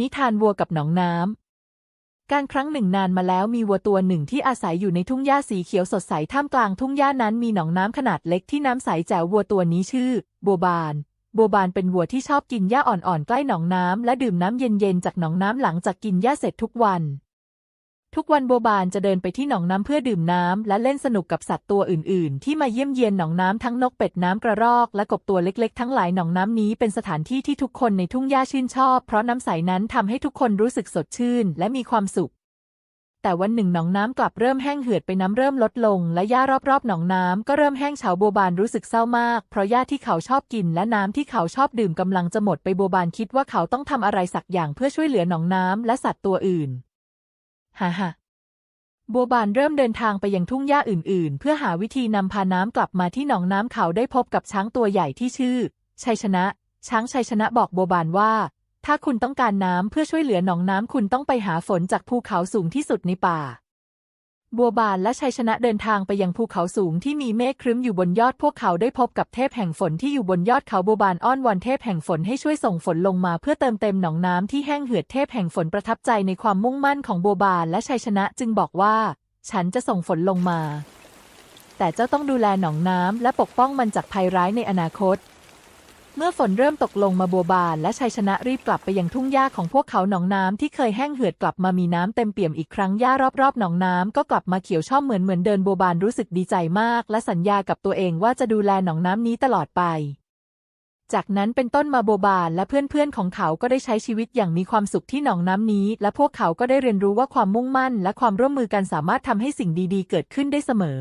นิทานวัวกับหนองน้ำ การครั้งหนึ่งนานมาแล้วมีวัวตัวหนึ่งที่อาศัยอยู่ในทุ่งหญ้าสีเขียวสดใสท่ามกลางทุ่งหญ้านั้นมีหนองน้ำขนาดเล็กที่น้ำใสแจ๋ววัวตัวนี้ชื่อ บัวบาน บัวบานเป็นวัวที่ชอบกินหญ้าอ่อนๆใกล้หนองน้ำและดื่มน้ำเย็นๆจากหนองน้ำหลังจากกินหญ้าเสร็จทุกวัน ทุกวันโบบานจะเดินไปที่หนองน้ำเพื่อดื่มน้ำและเล่นสนุกกับสัตว์ตัวอื่น ๆ ที่มาเยี่ยมเยียนหนองน้ำทั้งนกเป็ดน้ำกระรอก และกบตัวเล็ก ๆ ทั้งหลายหนองน้ำนี้เป็นสถานที่ที่ทุกคนในทุ่งหญ้าชื่นชอบ เพราะน้ำใสนั้นทำให้ทุกคนรู้สึกสดชื่นและมีความสุข แต่วันหนึ่งหนองน้ำกลับเริ่มแห้งเหือดไปน้ำเริ่มลดลง และหญ้ารอบ ๆ หนองน้ำก็เริ่มแห้งเฉาโบบานรู้สึกเศร้ามาก เพราะหญ้าที่เขาชอบกินและน้ำที่เขาชอบดื่มกำลังจะหมดไปโบบานคิดว่าเขาต้องทำอะไรสักอย่างเพื่อช่วยเหลือหนองน้ำและสัตว์ตัวอื่น ฮ่าฮ่าบัวบานเริ่มเดินทางไปยังทุ่งหญ้าอื่นๆ เพื่อหาวิธีนำพาน้ำกลับมาที่หนองน้ำเขาได้พบกับช้างตัวใหญ่ที่ชื่อ ชัยชนะ ช้างชัยชนะบอกบัวบานว่า ถ้าคุณต้องการน้ำเพื่อช่วยเหลือหนองน้ำคุณต้องไปหาฝนจากภูเขาสูงที่สุดในป่า บัวบานและชัยชนะเดินทางไปยังภูเขาสูงที่มีเมฆครึ้มอยู่บนยอดพวกเขาได้พบกับเทพแห่งฝนที่อยู่บนยอดเขาบัวบานอ้อนวอนเทพแห่งฝนให้ช่วยส่งฝนลงมาเพื่อเติมเต็มหนองน้ำที่แห้งเหือดเทพแห่งฝนประทับใจในความมุ่งมั่นของบัวบานและชัยชนะจึงบอกว่า ฉันจะส่งฝนลงมา แต่เจ้าต้องดูแลหนองน้ำและปกป้องมันจากภัยร้ายในอนาคต เมื่อฝนเริ่มตกลงมาบัวบานและชัยชนะรีบกลับไปยังทุ่งหญ้าของพวกเขาหนองน้ำที่เคยแห้งเหือดกลับมามีน้ำเต็มเปี่ยมอีกครั้งหญ้ารอบๆหนองน้ำก็กลับมาเขียวช่อมเหมือนเหมือนเดินบัวบานรู้สึกดีใจมาก และสัญญากับตัวเองว่าจะดูแลหนองน้ำนี้ตลอดไป จากนั้นเป็นต้นมาโบบานและเพื่อนๆของเขาก็ได้ใช้ชีวิตอย่างมีความสุขที่หนองน้ำนี้ และพวกเขาก็ได้เรียนรู้ว่าความมุ่งมั่น และความร่วมมือกันสามารถทำให้สิ่งดีๆ เกิดขึ้นได้เสมอ